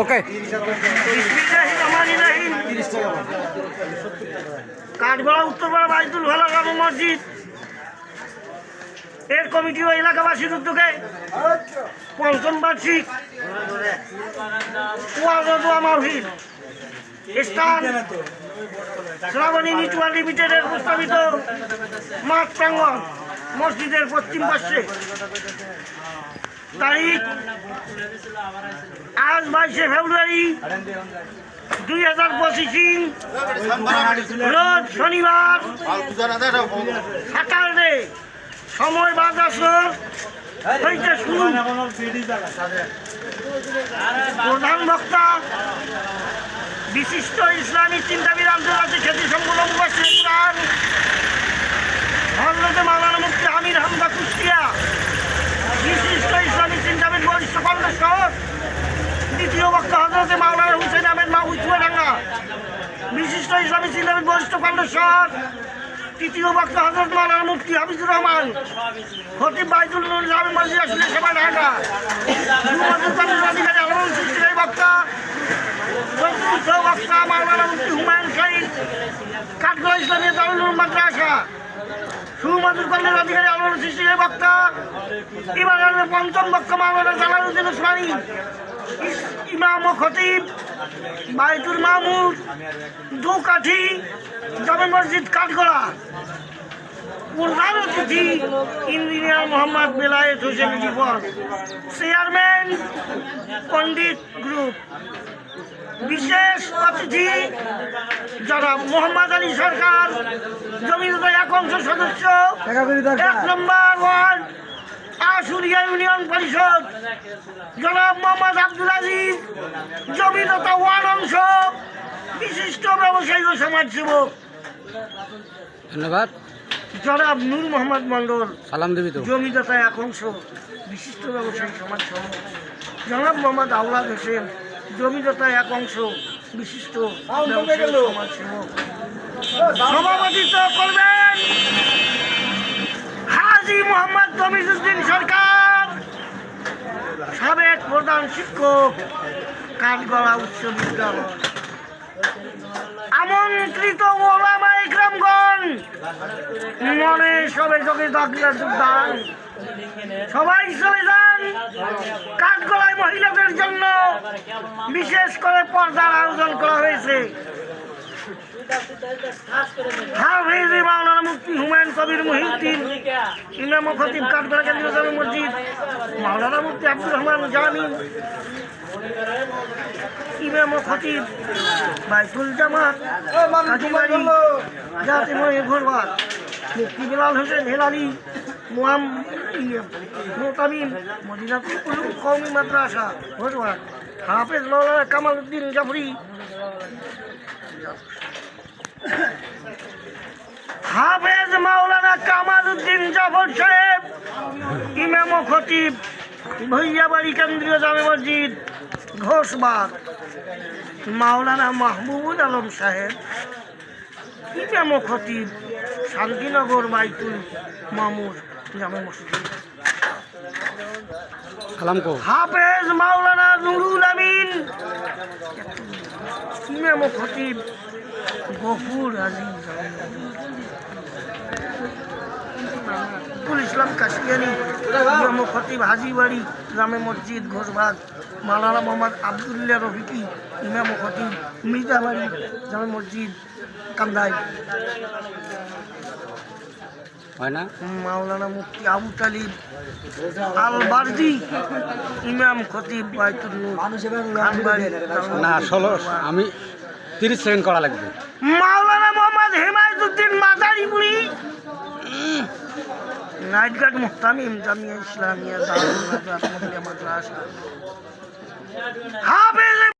ওকে কাঠগড়া উত্তরপাড়া বাইতুল ভালা গ্রাম মসজিদ। এর কমিটি ও এলাকাবাসীর উদ্যোগে পঞ্চম বার্ষিক। মাহফিল স্থান শ্রাবণী মিটুয়া লিমিটেডের প্রস্তাবিত মাঠ প্রাঙ্গণ, মসজিদের পশ্চিম পার্শ্বে। তারিখ আজ বাইশে ফেব্রুয়ারি দুই হাজার পঁচিশ রোজ শনিবার সকালে সময় বাদ হইতে প্রধান বক্তা, বিশিষ্ট ইসলামী চিন্তাবিদ আন্তর্জাতিক খ্যাতি সম্পূর্ণ মুবাসির কুরআন হজরতে মাওলানা মুফতি আমির হামদা কুষ্টিয়া বিশিষ্ট ইসলামী চিন্তাবিদ বরিষ্ঠ কর্ণেশ্বর দ্বিতীয় বক্তা হজরতে মাওলানা হুসেন আহমেদ মাহবুব চুয়াডাঙ্গা। বিশিষ্ট ইসলামী চিন্তাবিদ বরিষ্ঠ কর্ণেশ্বর তৃতীয় বক্তা হজরত মাওলানা মুফতি হাফিজুর রহমান, খতিব বাইতুল নুর জামে মসজিদ আসলে সেবা ঢাকা। অধিকারী আলমন সৃষ্টিকারী বক্তা, চতুর্থ বক্তা মাওলানা মুফতি হুমায়ুন শাহিদ কাঠগড়া ইসলামী দারুল মাদ্রাসা। সুমধুর কন্যের অধিকারী আলমন সৃষ্টিকারী বক্তা, এবার পঞ্চম বক্তা মাওলানা জালালউদ্দিন উসমানী। ইমাম খতিব বাইতুল মামুর দৌকাঠি জামে মসজিদ কাঠগড়া। প্রধান অতিথি engineer Mohammad Belayet Hossain Jibon chairman Pandit group. বিশেষ অতিথি যারা মোহাম্মদ আলী সরকার জমিদার এক অংশ সদস্য এক নম্বর ওয়ার্ড আশুলিয়া ইউনিয়ন পরিষদ। জনাব মোহাম্মদ আব্দুল আজিজ জমিদাতা ওয়ান অংশ বিশিষ্ট ব্যবসায়ী ও সমাজসেবক ধন্যবাদ। জনাব নূর মোহাম্মদ মন্ডল সালাম দেবী জমিদাতা এক অংশ বিশিষ্ট ব্যবসায়ী সমাজ সমিতি জনাব মোহাম্মদ আওলাদ হোসেন জমিদাতা এক অংশ বিশিষ্ট সমাজসেবক সভাপতিত্ব করবেন হাজি মোহাম্মদ জমিজুদ্দিন সরকার। সাবেক প্রধান শিক্ষক, কাঠগড়া উচ্চ বিদ্যালয়। আমন্ত্রিত ওলামা ইকরামগণ, মনে সবে চোখে দাখিলা যোগদান সবাই চলে যান কাঠগড়ায় মহিলাদের জন্য। বিশেষ করে পর্দার আয়োজন করা হয়েছে। কবির মহিউদ্দিন, ইমাম খতিব কাঠগড়া কেন্দ্রীয় জামে মসজিদ, মাওলানা মুফতি আব্দুর রহমান জামিন, ইমাম ও খতিব বাইতুল জামাত কাজীবাড়ি জাতি মনে ঘোরবার মুফতি বিলাল হোসেন হেলালি মুহাম মোতামিম মদিনাতুল উলুম কওমি মাদ্রাসা ঘোরবার হাফেজ মাওলানা কামাল উদ্দিন জাফরি। হাফেজ মাওলানা কামাল উদ্দিন জাফর সাহেব ইমাম ও খতিব ভৈয়াবাড়ি কেন্দ্রীয় জামে মসজিদ ঘোষবাগ। মাওলানা মাহবুবুল আলম সাহেব ইমাম ও খতিব শান্তিনগর বাইতুল মামুর জামে মসজিদ। হাফেজ মাওলানা নুরুল আমিন ইমাম ও খতিব গফুর আজিজ আব্দুল ইসলাম কাশিয়ানি ইমাম খতিব হাজিবাড়ি জামে মসজিদ ঘোষবাগ মাওলানা মোহাম্মদ আবদুল্লাহ রফিকি ইমাম খতিব মির্জাবাড়ি জামে মসজিদ কান্দাই। হয় না? মাওলানা মুফতি আবু তালিব আল বারদি ইমাম খতিব বাইতুল নূর না ষোলো আমি তিরিশ সেকেন্ড করা লাগবে। মাওলানা নাইট গার্ড মুহতামিম জামিয়া ইসলামিয়া দারুল মাদ্রাসা হাফেজ